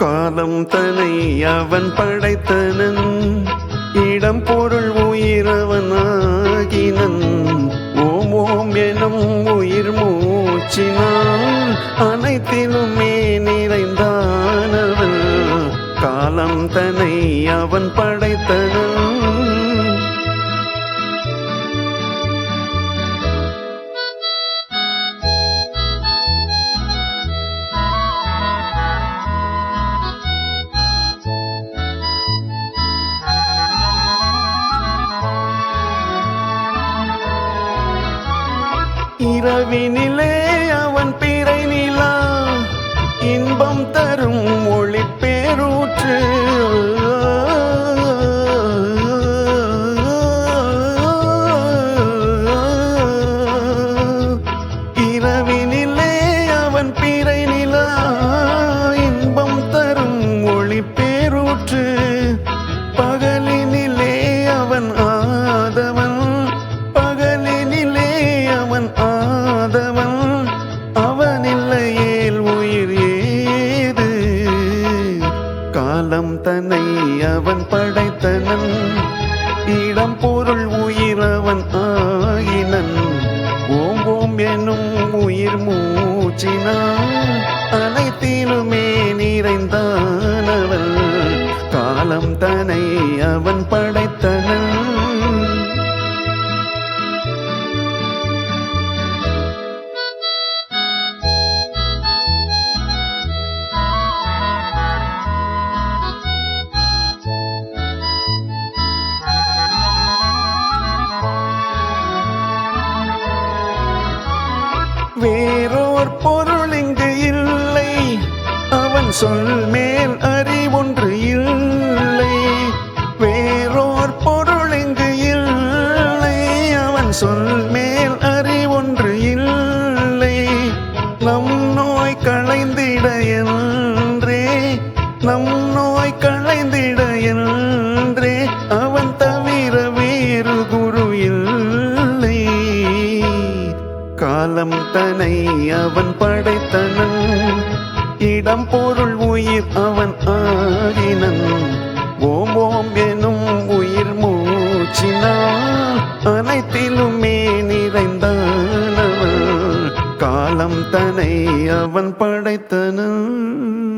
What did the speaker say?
காலம் தனை அவன் படைத்தனன். இடம் பொருள் உயிரவன் ஆகினன் ஓம் ஓம் எனும் உயிர் மூச்சினான் அனைத்திலுமே நிறைந்தானவன் காலம் தனை அவன் படைத்தனன். இரவினிலே தன்னை அவன் படைத்தனன். இடம் பொருள் உயிர் அவன் ஆயினன். ஓம் ஓம் எனும் உயிர் மூச்சினான். அனைத்திலுமே நிறைந்தானவன் காலம் தனை அவன் பட வேறோர் பொருள் இங்கு இல்லை. அவன் சொல் மேல் அறிவொன்று இல்லை. வேறோர் பொருள் இங்கு இல்லை. அவன் சொல் மேல் அறிவொன்று இல்லை. நம் நோய் களைந்திட என்றே நம் காலம் அவன் படைத்தனன். இடம் பொருள் உயிர் அவன் ஆகினன். ஓம் ஓம் எனும் உயிர் மூச்சினான் அனைத்திலுமே நிறைந்தானவன் காலம் தனை அவன் படைத்தனன்.